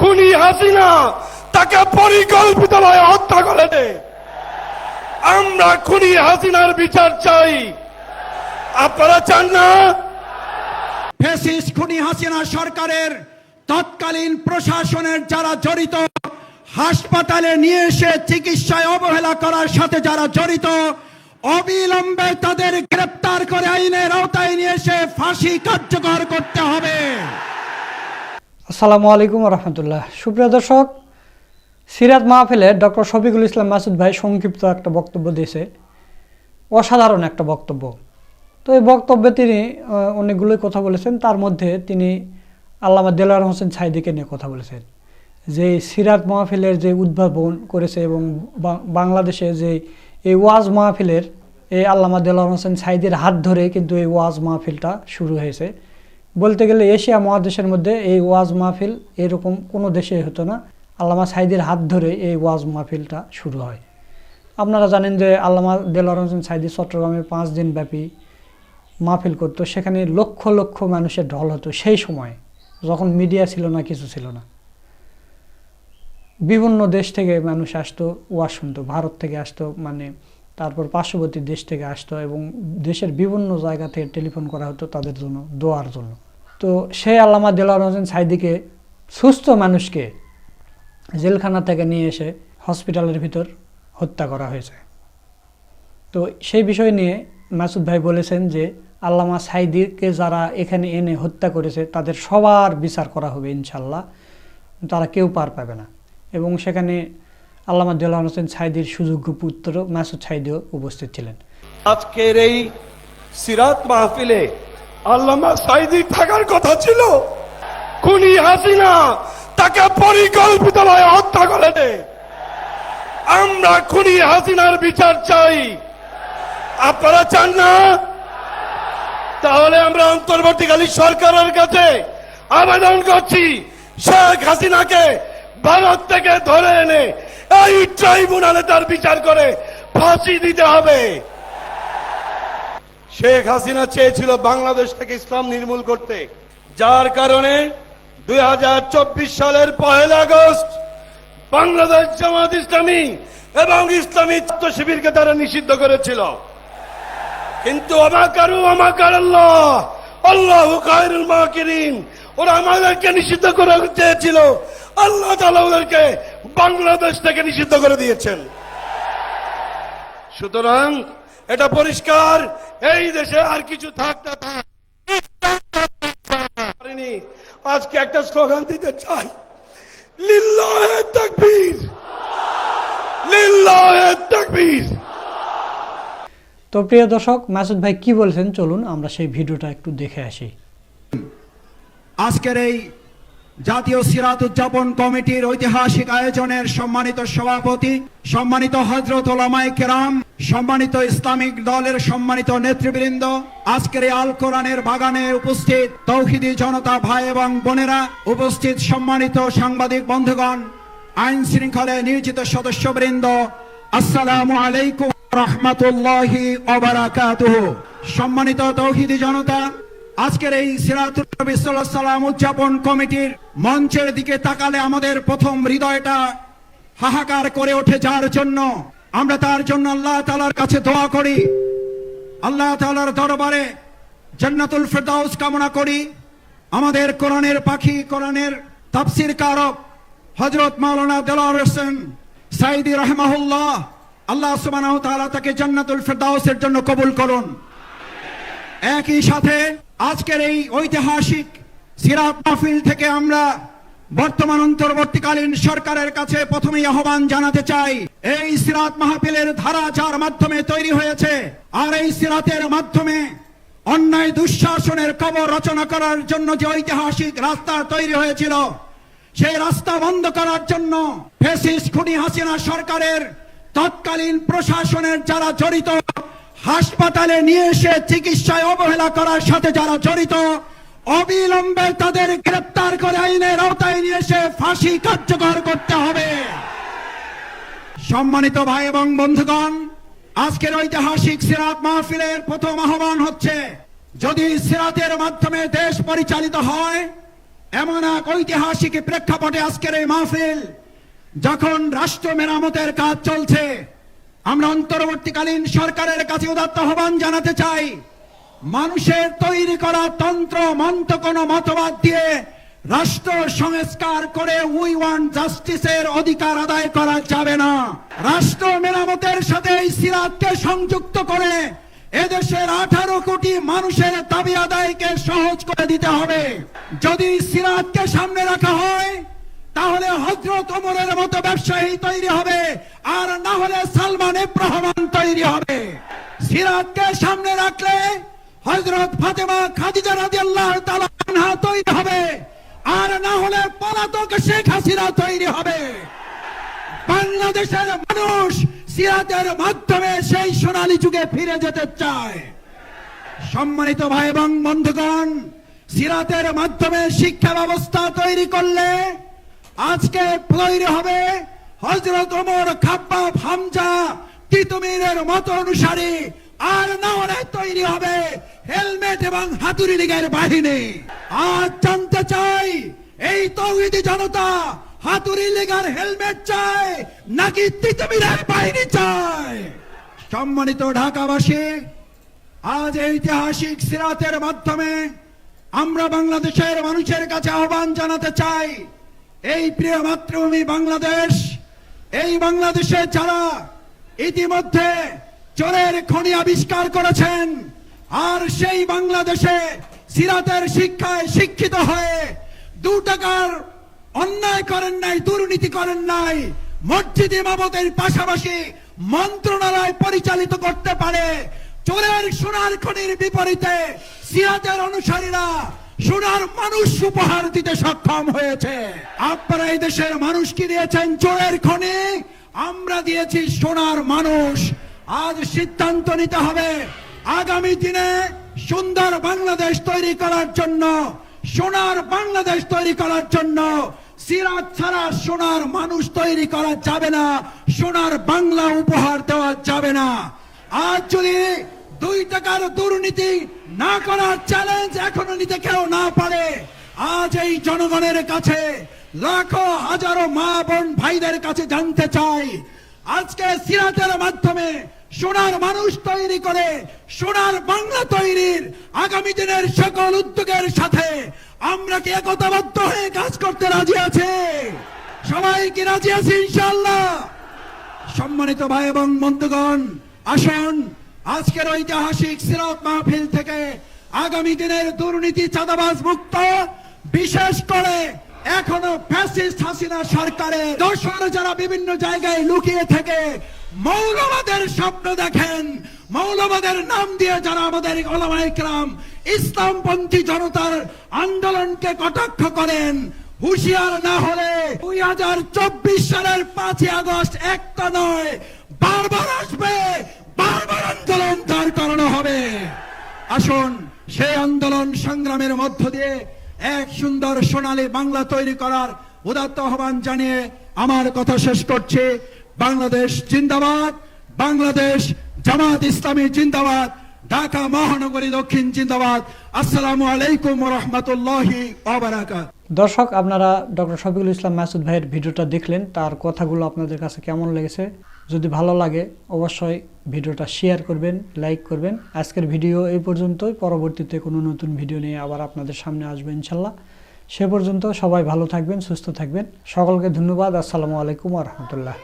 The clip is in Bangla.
খুনি হাসিনা তাকে পরিকল্পিতভাবে হত্যা করেছে। আমরা খুনি হাসিনার বিচার চাই। আপনারা চান না? ফেসিস খুনি হাসিনা সরকারের তৎকালীন প্রশাসনের যারা জড়িত, হাসপাতালে নিয়ে এসে চিকিৎসায় অবহেলা করার সাথে যারা জড়িত, অবিলম্বে তাদের গ্রেপ্তার করে আইনের আওতায় নিয়ে এসে ফাঁসি কার্যকর করতে হবে। আসসালামু আলাইকুম রহমতুল্লাহ। সুপ্রিয় দর্শক, সিরাত মাহফিলে ডক্টর শফিকুল ইসলাম মাসুদ ভাই সংক্ষিপ্ত একটা বক্তব্য দিয়েছে। অসাধারণ একটা বক্তব্য। তো এই বক্তব্যে তিনি অনেকগুলোই কথা বলেছেন। তার মধ্যে তিনি আল্লামা দেলার হোসেন সাইদিকে নিয়ে কথা বলেছেন। যে সিরাত মাহফিলের যে উদ্ভাবন করেছে এবং বাংলাদেশে যে এই ওয়াজ মাহফিলের, এই আল্লামা দেলার হোসেন সাইদের হাত ধরে কিন্তু এই ওয়াজ মাহফিলটা শুরু হয়েছে। বলতে গেলে এশিয়া মহাদেশের মধ্যে এই ওয়াজ মাহফিল এরকম কোনো দেশে হতো না। আল্লামা সাইদের হাত ধরে এই ওয়াজ মাহফিলটা শুরু হয়। আপনারা জানেন যে আল্লামা দেলার হোসেন সাইদি চট্টগ্রামে পাঁচ দিন ব্যাপী মাহফিল করতো। সেখানে লক্ষ লক্ষ মানুষের ঢল হতো সেই সময়, যখন মিডিয়া ছিল না, কিছু ছিল না। বিভিন্ন দেশ থেকে মানুষ আসতো, ওয়াজ শুনতো, ভারত থেকে আসতো মানে তারপর পার্শ্ববর্তী দেশ থেকে আসতো এবং দেশের বিভিন্ন জায়গা থেকে টেলিফোন করা হতো তাদের জন্য, দোয়ার জন্য। তো সেই আল্লামা দেলার হোসেন সাইদিকে সুস্থ মানুষকে জেলখানা থেকে নিয়ে এসে হসপিটালের ভিতর হত্যা করা হয়েছে। তো সেই বিষয় নিয়ে মাসুদ ভাই বলেছেন যে, আল্লামা সাইদিকে যারা এখানে এনে হত্যা করেছে, তাদের সবার বিচার করা হবে ইনশাল্লাহ। তারা কেউ পার পাবে না। এবং সেখানে আল্লামা দেলান হোসেন সাইদির সুযোগ্য পুত্র মাসুদ সাইদিও উপস্থিত ছিলেন। আজকের এই সিরাত মাহফিলে আল্লামা সাইদি থাকার কথা ছিল। খুনি হাসিনা তাকে পরিকল্পিতভাবে হত্যা করেছে। আমরা খুনি হাসিনার বিচার চাই। আপনারা চান না? তাহলে আমরা অন্তর্বর্তীকালী সরকারের কাছে আবেদন করছি, শেখ হাসিনাকে ভারত থেকে ধরে এনে এই ট্রাইব্যুনালে তার বিচার করে ফাঁসি দিতে হবে। শেখ হাসিনা চেয়েছিল বাংলাদেশ থেকে ইসলাম নির্মূল করতে। যার কারণে দুই সালের পহেলা আগস্ট বাংলাদেশ জামাত ইসলামী এবং ইসলামী ছাত্র শিবিরকে তারা নিষিদ্ধ করেছিল। কিন্তু অমাকারু অমাকার আল্লাহ আল্লাহ খায়রুল মাকিরিন, ওরা আমাদেরকে নিষিদ্ধ করে চেয়েছিল। আল্লাহ তাআলা ওদেরকে বাংলাদেশ থেকে নিষিদ্ধ করে দিয়েছেন। সুতরাং এটা পরিষ্কার এই দেশে আর কিছু থাক না থাক। আজকে একটা স্লোগান দিতে চাই। লিল্লাহে তাকবীর। লিল্লাহে তাকবীর। তো প্রিয় দর্শক মাসুদ ভাই কি বলছেন? চলুন আমরা সেই ভিডিওটা একটু দেখে আসি। আজকের এই জাতীয় সিরাত উদযাপন কমিটির ঐতিহাসিক আয়োজনের সম্মানিত সভাপতি, সম্মানিত হজরত ওলামাই কেরাম, সম্মানিত ইসলামিক দলের সম্মানিত নেতৃবৃন্দ, আজকের আল কোরআনের বাগানে উপস্থিত তৌহিদি জনতা ভাই এবং বোনেরা, উপস্থিত সম্মানিত সাংবাদিক বন্ধুগণ, আইন শৃঙ্খলে নিয়োজিত সদস্যবৃন্দ, আসসালামু আলাইকুম রহমতুল্লাহি সম্মানিত তৌহিদি জনতা আজকের এই সিরাতুল সাল্লাম উদযাপন কমিটির মঞ্চের দিকে তাকালে আমাদের প্রথম হৃদয়টা হাহাকার করে ওঠে যার জন্য আমরা তার জন্য আল্লাহ তাআলার কাছে দোয়া করি। আল্লাহ তাআলার দরবারে জান্নাতুল ফেরদাউস কামনা করি। আমাদের কোরআনের পাখি, কোরআনের তাফসির কারক হযরত মাওলানা দেলাওয়ার হোসেন সাইদি রাহমাহুল্লাহ, আল্লাহ তাআলা তাকে জান্নাতুল ফেরদাউসের জন্য কবুল করুন। একই সাথে আজকের এই ঐতিহাসিক সিরাত মাহফিল থেকে আমরা বর্তমান অন্তর্বর্তীকালীন সরকারের কাছে প্রথমেই আহ্বান জানাতে চাই। এই সিরাত মাহফিলের ধারা যার মাধ্যমে তৈরি হয়েছে, আর এই সিরাতের মাধ্যমে অন্যায় দুঃশাসনের কবর রচনা করার জন্য যে ঐতিহাসিক রাস্তা তৈরি হয়েছিল, সেই রাস্তা বন্ধ করার জন্য ফেসিস খুনি হাসিনা সরকারের তৎকালীন প্রশাসনের যারা জড়িত হাসপাতালে নিয়ে এসে চিকিৎসায় অবহেলা করার সাথে যারা জড়িত, অবিলম্বে তাদের গ্রেপ্তার করে আইনের আওতায় নিয়ে এসে ফাঁসি কার্যকর করতে হবে। সম্মানিত ভাই এবং বন্ধুগণ, আজকের ঐতিহাসিক সিরাত মাহফিলের প্রথম আহ্বান হচ্ছে, যদি সিরাতের মাধ্যমে দেশ পরিচালিত হয়, এমন এক ঐতিহাসিক প্রেক্ষাপটে আজকের এই মাহফিল যখন রাষ্ট্র মেরামতের কাজ চলছে আমরা অন্তর্বর্তীকালীন সরকারের কাছে উদাত্ত আহ্বান জানাতে চাই, মানুষের তৈরি করা তন্ত্র মন্ত্র কোন মতবাদ দিয়ে রাষ্ট্র সংস্কার করে উই ওয়ান জাস্টিসের অধিকার আদায় করা যাবে না। রাষ্ট্র মেরামতের সাথে এই সিরাতকে সংযুক্ত করে এদেশের আঠারো কোটি মানুষের দাবি আদায়কে সহজ করে দিতে হবে। যদি সিরাতকে সামনে রাখা হয় তাহলে হজরত ওমরের মতো ব্যবসায়ী তৈরি হবে, আর না হলে সালমান ইব্রাহমান তৈরি হবে। সিরাতকে সামনে রাখলে হজরত ফাতেমা খাদিজা রাদিয়াল্লাহু তাআলা তৈরি হবে, আর না হলে পলাতক শেখ হাসিনা তৈরি হবে। বাংলাদেশের মানুষ সিরাতের মাধ্যমে সেই সোনালী যুগে ফিরে যেতে চায়। সম্মানিত ভাই এবং বন্ধুগণ, সিরাতের মাধ্যমে শিক্ষা ব্যবস্থা তৈরি করলে আজকে তৈরি হবে হজরত ওমর খাব্বাব হামজা তিতুমিরের মত অনুসারী। আর না হলে তৈরি হবে হেলমেট এবং হাতুড়ি লীগের বাহিনী। আজ জানতে চাই, এই তৌহিদি জনতা হাতুড়ি লীগের হেলমেট চায় নাকি তিতুমিরের বাহিনী চায়? সম্মানিত ঢাকাবাসী, আজ ঐতিহাসিক সিরাতের মাধ্যমে আমরা বাংলাদেশের মানুষের কাছে আহ্বান জানাতে চাই এই প্রিয় মাতৃভূমি বাংলাদেশ, এই বাংলাদেশে যারা ইতিমধ্যে চোরের খনি আবিষ্কার করেছেন, আর সেই বাংলাদেশে সিরাতের শিক্ষায় শিক্ষিত হয়ে দু টাকার অন্যায় করেন নাই, দুর্নীতি করেন নাই, মসজিদ ইমামতের পাশাপাশি মন্ত্রণালয় পরিচালিত করতে পারে, চোরের সোনার খনির বিপরীতে সিরাতের অনুসারীরা সোনার মানুষ উপহার দিতে সক্ষম হয়েছে। আপনারা এই দেশের মানুষ কি দিয়েছেন চোরের খনি। আমরা দিয়েছি সোনার মানুষ। আজ সিদ্ধান্ত নিতে হবে। আগামী দিনে সুন্দর বাংলাদেশ তৈরি করার জন্য, সোনার বাংলাদেশ তৈরি করার জন্য সিরাজ ছাড়া সোনার মানুষ তৈরি করা যাবে না, সোনার বাংলা উপহার দেওয়া যাবে না। আজ যদি দুই টাকার দুর্নীতি না করার চ্যালেঞ্জ এখনও নিতে কেউ না পারে। আজ এই জনগণের কাছে লাখো হাজারো মা বোন ভাইদের কাছে জানতে চাই। আজকে সিরাতের মাধ্যমে সোনার মানুষ তৈরি করে, সোনার বাংলা তৈরির আগামী দিনের সকল উদ্যোগের সাথে আমরা কি একতাবদ্ধ হয়ে কাজ করতে রাজি আছে? সবাই কি রাজি আছে ইনশাল্লাহ সম্মানিত ভাই এবং বন্ধুগণ, আসুন। আজকের ঐতিহাসিক সিরাত মাহফিল থেকে আগামী দিনের দুর্নীতি চাঁদাবাজ মুক্ত, বিশেষ করে এখনও ফ্যাসিস্ট হাসিনা সরকারের দোষর যারা বিভিন্ন জায়গায় লুকিয়ে থেকে মৌলবাদের স্বপ্ন দেখেন, মৌলবাদের নাম দিয়ে যারা আমাদের ওলামাইকরাম ইসলামপন্থী জনতার আন্দোলনকে কটাক্ষ করেন, হুঁশিয়ার না হলে দুই হাজার চব্বিশ সালের পাঁচই আগস্ট একটা নয়, বারবার আসবে। বারবার আন্দোলন দাঁড় করানো হবে। আসুন, সেই আন্দোলন সংগ্রামের মধ্য দিয়ে এক সুন্দর সোনালী বাংলা তৈরি করার উদাত্ত আহ্বান জানিয়ে আমার কথা শেষ করছি। বাংলাদেশ জিন্দাবাদ, বাংলাদেশ জামাত ইসলামী জিন্দাবাদ, ঢাকা মহানগরী দক্ষিণ জিন্দাবাদ। আসসালামু আলাইকুম রহমতুল্লাহি দর্শক, আপনারা ডক্টর শফিকুল ইসলাম মাসুদ ভাইয়ের ভিডিওটা দেখলেন, তার কথাগুলো আপনাদের কাছে কেমন লেগেছে? যদি ভালো লাগে, অবশ্যই ভিডিওটা শেয়ার করবেন লাইক করবেন। আজকের ভিডিও এই পর্যন্তই। পরবর্তীতে কোনো নতুন ভিডিও নিয়ে আবার আপনাদের সামনে আসবে ইনশাল্লাহ। সে পর্যন্ত সবাই ভালো থাকবেন, সুস্থ থাকবেন। সকলকে ধন্যবাদ। আসসালামু আলাইকুম রহমতুল্লাহ।